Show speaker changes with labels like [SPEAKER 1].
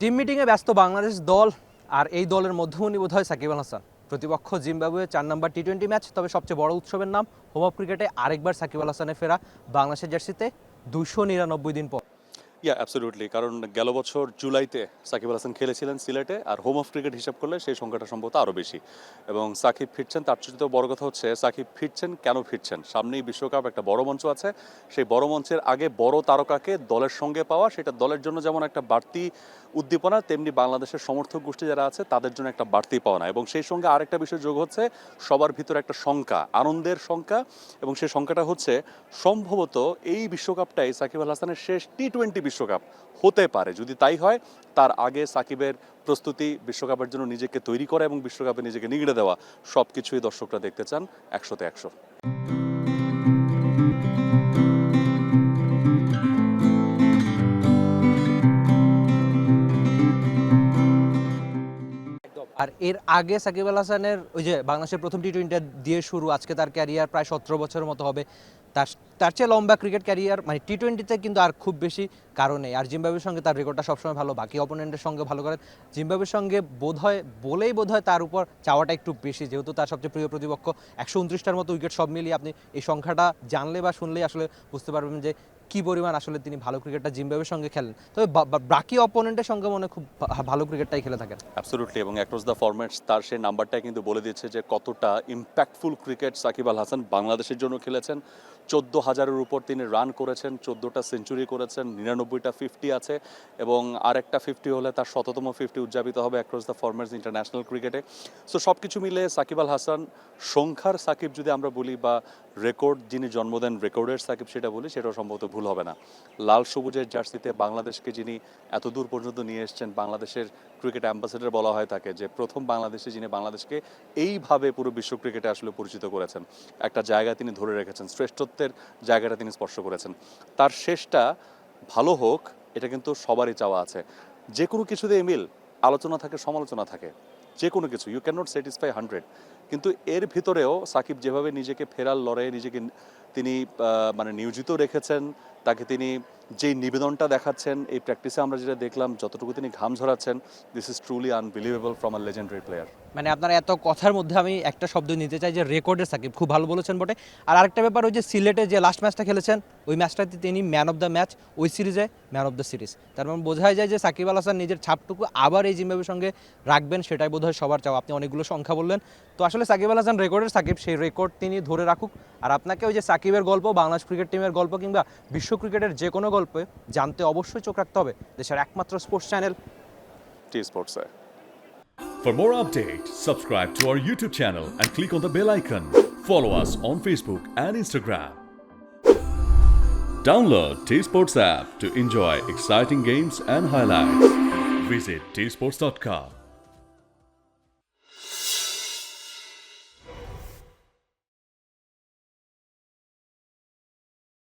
[SPEAKER 1] Team মিটিংয়ে ব্যস্ত বাংলাদেশ দল আর এই দলের মধ্যমণি বোধ হয় সাকিব আল হাসান। প্রতিপক্ষ জিম্বাবুয়ে চার নম্বর টি টোয়েন্টি ম্যাচ তবে সবচেয়ে বড় উৎসবের নাম হোম অফ ক্রিকেটে আরেকবার সাকিব আল হাসানের ফেরা বাংলাদেশের জার্সিতে দুশো নিরানব্বই দিন পর।
[SPEAKER 2] ইয়া অ্যাবসলিউটলি কারণ গেল বছর জুলাইতে সাকিব আল হাসান খেলেছিলেন সিলেটে, আর হোম অফ ক্রিকেট হিসাব করলে সেই সংখ্যাটা সম্ভবত আরও বেশি। এবং সাকিব ফিরছেন, তার চেয়ে বড় কথা হচ্ছে সাকিব ফিরছেন, কেন ফিরছেন? সামনেই বিশ্বকাপ একটা বড় মঞ্চ আছে। সেই বড় মঞ্চের আগে বড় তারকাকে দলের সঙ্গে পাওয়া, সেটা দলের জন্য যেমন একটা বাড়তি উদ্দীপনা, তেমনি বাংলাদেশের সমর্থক গোষ্ঠী যারা আছে, তাদের জন্য একটা বাড়তি পাওনা। এবং সেই সঙ্গে আরেকটা বিষয় যোগ হচ্ছে, সবার ভিতরে একটা শঙ্কা, আনন্দের শঙ্কা। এবং সেই শঙ্কাটা হচ্ছে, সম্ভবত এই বিশ্বকাপটাই সাকিব আল হাসানের শেষ টি টোয়েন্টি বিশ্বকাপ হতে পারে। যদি তাই হয়, তার আগে সাকিবের প্রস্তুতি বিশ্বকাপের জন্য নিজেকে তৈরি করা এবং বিশ্বকাপে নিজেকে নিগড়ে দেওয়া সব কিছুই দর্শকরা দেখতে চান একশোতে একশো।
[SPEAKER 1] এর আগে সাকিব আল হাসানের ওই যে বাংলাদেশের প্রথম টি টোয়েন্টি দিয়ে শুরু, আজকে তার ক্যারিয়ার প্রায় সতেরো বছরের মতো হবে। তার তার চেয়ে লম্বা ক্রিকেট ক্যারিয়ার মানে টি টোয়েন্টিতে কিন্তু আর খুব বেশি কারণে আর জিম্বাবুয়ের সঙ্গে তার রেকর্ডটা সবসময় ভালো, বাকি অপোনেন্টের সঙ্গে ভালো করেন। জিম্বাবুয়ের সঙ্গে বোধ হয় বলেই বোধ হয় তার উপর চাওয়াটা একটু বেশি, যেহেতু তার সবচেয়ে প্রিয় প্রতিপক্ষ। একশো উনত্রিশটার মতো উইকেট সব মিলিয়ে আপনি এই সংখ্যাটা জানলে বা শুনলেই আসলে বুঝতে পারবেন যে কি পরিমাণ আসলে তিনি ভালো ক্রিকেটটা জিম্বাবের সঙ্গে খেলেন? তবে বাকি অপোনেন্টের সঙ্গে মনে খুব ভালো ক্রিকেটটাই খেলে থাকেন।
[SPEAKER 2] অ্যাবসলুটলি এবং অ্যাক্রস দ্য ফরম্যাটস তার সেই নাম্বারটাই কিন্তু বলে দিচ্ছে যে কতটা ইম্প্যাক্টফুল ক্রিকেট সাকিব আল হাসান বাংলাদেশের জন্য খেলেছেন। চোদ্দ হাজারের উপর তিনি রান করেছেন, চোদ্দোটা সেঞ্চুরি করেছেন, নিরানব্বইটা ফিফটি আছে এবং আরেকটা ফিফটি হলে তার শততম ফিফটি উদযাপিত হবে অ্যাক্রস দ্য ফরম্যাটস ইন্টারন্যাশনাল ক্রিকেটে সো সব কিছু মিলে সাকিব আল হাসান, সংখ্যার সাকিব যদি আমরা বলি বা রেকর্ড যিনি জন্ম দেন রেকর্ডের সাকিব সেটা বলি, সেটাও সম্ভবত ভুল হবে না। লাল সবুজের জার্সিতে বাংলাদেশকে যিনি এত দূর পর্যন্ত নিয়ে এসছেন, বাংলাদেশের ক্রিকেট অ্যাম্বাসেডর বলা হয় থাকে যে প্রথম বাংলাদেশে যিনি বাংলাদেশকে এইভাবে পুরো বিশ্ব ক্রিকেটে আসলে পরিচিত করেছেন। একটা জায়গা তিনি ধরে রেখেছেন শ্রেষ্ঠত্বের জায়গাটা তিনি স্পর্শ করেছেন। তার শেষটা ভালো হোক, এটা কিন্তু সবারই চাওয়া আছে। যে কোনো কিছুতে মিল আলোচনা থাকে, সমালোচনা থাকে। যে কোনো কিছু you can not satisfy hundred কিন্তু এর ভিতরেও সাকিব যেভাবে নিজেকে ফেরার লড়াইয়ে নিজেকে তিনি মানে নিয়োজিত রেখেছেন, তাকে তিনি যেই নিবেদনটা দেখাচ্ছেন, এই প্র্যাকটিসে আমরা যেটা দেখলাম, যতটুকু তিনি ঘাম ঝরাচ্ছেন this is truly unbelievable from a legendary player
[SPEAKER 1] মানে আপনার এত কথার মধ্যে আমি একটা শব্দ নিতে চাই যে রেকর্ডের সাকিব খুব ভালো বলেছেন বটে। আর আরেকটা ব্যাপার ওই যে সিলেটে যে লাস্ট ম্যাচটা খেলেছেন, ওই ম্যাচটাতে তিনি ম্যান অফ দ্য ম্যাচ ওই সিরিজে ম্যান অফ দ্য সিরিজ তার মানে বোঝাই যায় যে সাকিব আল হাসান নিজের ছাপটুকু আবার এই জিম্বাবের সঙ্গে রাখবেন, সেটাই বোধহয় সবার চাও আপনি অনেকগুলো সংখ্যা বললেন তো আসলে সাকিব আল হাসান রেকর্ডের সাকিব সেই রেকর্ড তিনি ধরে রাখুক। আর আপনাকে ওই যে সাকিবের গল্প বাংলাদেশ ক্রিকেট টিমের গল্প কিংবা বিশ্ব ক্রিকেটের যে কোনো গল্প জানতে অবশ্যই চোখ রাখতে হবে। দেশের একমাত্র sports channel
[SPEAKER 2] T sports
[SPEAKER 3] for more update subscribe to our YouTube channel and click on the bell icon follow us on Facebook and Instagram download T sports app to enjoy exciting games and highlights visit T sports